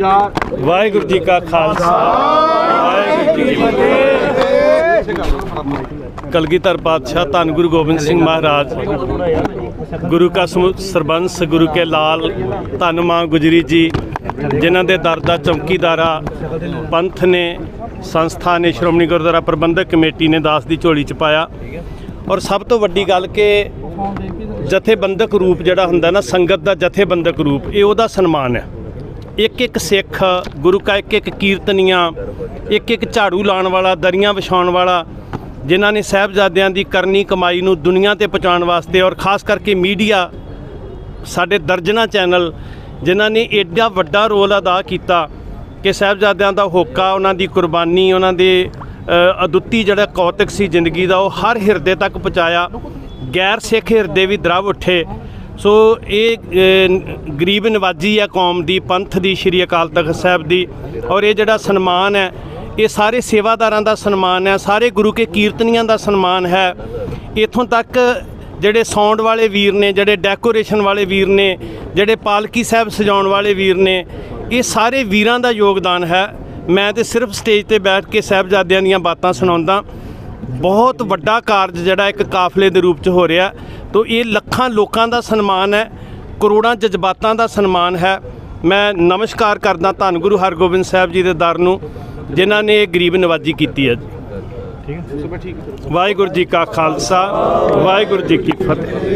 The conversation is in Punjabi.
ਵਾਹਿਗੁਰੂ ਜੀ ਕਾ ਖਾਲਸਾ। ਵਾਹਿਗੁਰੂ ਜੀ ਕੀ ਫਤਿਹ। ਕਲਗੀਧਰ ਪਾਤਸ਼ਾਹ ਧੰਨ ਗੁਰੂ ਗੋਬਿੰਦ ਸਿੰਘ ਮਹਾਰਾਜ, ਗੁਰੂ ਕਾ ਸਰਬੰਸ ਗੁਰੂ ਕੇ ਲਾਲ, ਧੰਨ ਮਾਂ ਗੁਜਰੀ ਜੀ, ਜਿਨ੍ਹਾਂ ਦੇ ਦਰ ਦਾ ਚੌਕੀਦਾਰਾ ਪੰਥ ਨੇ, ਸੰਸਥਾ ਨੇ, ਸ਼੍ਰੋਮਣੀ ਗੁਰਦੁਆਰਾ ਪ੍ਰਬੰਧਕ ਕਮੇਟੀ ਨੇ ਦਾਸ ਦੀ ਝੋਲੀ ਚ ਪਾਇਆ। ਔਰ ਸਭ ਤੋਂ ਵੱਡੀ ਗੱਲ ਕਿ ਜਥੇਬੰਦਕ ਰੂਪ ਜਿਹੜਾ ਹੁੰਦਾ ਨਾ, ਸੰਗਤ ਦਾ ਜਥੇਬੰਦਕ ਰੂਪ, ਇਹ ਉਹਦਾ ਸਨਮਾਨ ਹੈ। ਇੱਕ ਇੱਕ ਸਿੱਖ, ਗੁਰੂ ਕਾ ਇੱਕ ਇੱਕ ਕੀਰਤਨੀਆਂ ਇੱਕ ਇੱਕ ਝਾੜੂ ਲਾਉਣ ਵਾਲਾ, ਦਰੀਆਂ ਵਿਛਾਉਣ ਵਾਲਾ, ਜਿਨ੍ਹਾਂ ਨੇ ਸਾਹਿਬਜ਼ਾਦਿਆਂ ਦੀ ਕਰਨੀ ਕਮਾਈ ਨੂੰ ਦੁਨੀਆ ਤੇ ਪਹੁੰਚਾਉਣ ਵਾਸਤੇ ਔਰ ਖਾਸ ਕਰਕੇ ਮੀਡੀਆ, ਸਾਡੇ ਦਰਜਨਾ ਚੈਨਲ, ਜਿਨ੍ਹਾਂ ਨੇ ਐਡਾ ਵੱਡਾ ਰੋਲ ਅਦਾ ਕੀਤਾ ਕਿ ਸਾਹਿਬਜ਼ਾਦਿਆਂ ਦਾ ਹੋਕਾ, ਉਹਨਾਂ ਦੀ ਕੁਰਬਾਨੀ, ਉਹਨਾਂ ਦੇ ਅਦੁੱਤੀ ਜਿਹੜਾ ਕੌਤਕ ਸੀ ਜ਼ਿੰਦਗੀ ਦਾ, ਉਹ ਹਰ ਹਿਰਦੇ ਤੱਕ ਪਹੁੰਚਾਇਆ। ਗੈਰ ਸਿੱਖ ਹਿਰਦੇ ਵੀ ਦਰਵ ਉੱਠੇ। ਸੋ ਇਹ ਗਰੀਬ ਨਵਾਜੀ ਹੈ ਕੌਮ ਦੀ, ਪੰਥ ਦੀ, ਸ਼੍ਰੀ ਅਕਾਲ ਤਖਤ ਸਾਹਿਬ ਦੀ ਔਰ ਇਹ ਜਿਹੜਾ ਸਨਮਾਨ ਹੈ, ਇਹ ਸਾਰੇ ਸੇਵਾਦਾਰਾਂ ਦਾ ਸਨਮਾਨ ਹੈ, ਸਾਰੇ ਗੁਰੂ ਕੇ ਕੀਰਤਨੀਆਂ ਦਾ ਸਨਮਾਨ ਹੈ। ਇਥੋਂ ਤੱਕ ਜਿਹੜੇ ਸਾਊਂਡ ਵਾਲੇ ਵੀਰ ਨੇ, ਜਿਹੜੇ ਡੈਕੋਰੇਸ਼ਨ ਵਾਲੇ ਵੀਰ ਨੇ, ਜਿਹੜੇ ਪਾਲਕੀ ਸਾਹਿਬ ਸਜਾਉਣ ਵਾਲੇ ਵੀਰ ਨੇ, ਇਹ ਸਾਰੇ ਵੀਰਾਂ ਦਾ ਯੋਗਦਾਨ ਹੈ। ਮੈਂ ਤੇ ਸਿਰਫ ਸਟੇਜ ਤੇ ਬੈਠ ਕੇ ਸਾਹਿਬਜ਼ਾਦਿਆਂ ਦੀਆਂ ਬਾਤਾਂ ਸੁਣਾਉਂਦਾ। ਬਹੁਤ ਵੱਡਾ ਕਾਰਜ ਜਿਹੜਾ ਇੱਕ ਕਾਫਲੇ ਦੇ ਰੂਪ ਚ ਹੋ ਰਿਹਾ। ਤੋ ਇਹ ਲੱਖਾਂ ਲੋਕਾਂ ਦਾ ਸਨਮਾਨ ਹੈ ਕਰੋੜਾਂ ਜਜ਼ਬਾਤਾਂ ਦਾ ਸਨਮਾਨ ਹੈ। ਮੈਂ ਨਮਸਕਾਰ ਕਰਦਾ ਧੰਨ ਗੁਰੂ ਹਰਗੋਬਿੰਦ ਸਾਹਿਬ ਜੀ ਦੇ ਦਰ ਨੂੰ ਜਿਨ੍ਹਾਂ ਨੇ ਇਹ ਗਰੀਬ ਨਵਾਜੀ ਕੀਤੀ ਹੈ। ਜੀ ਵਾਹਿਗੁਰੂ ਜੀ ਕਾ ਖਾਲਸਾ ਵਾਹਿਗੁਰੂ ਜੀ ਕੀ ਫਤਿਹ।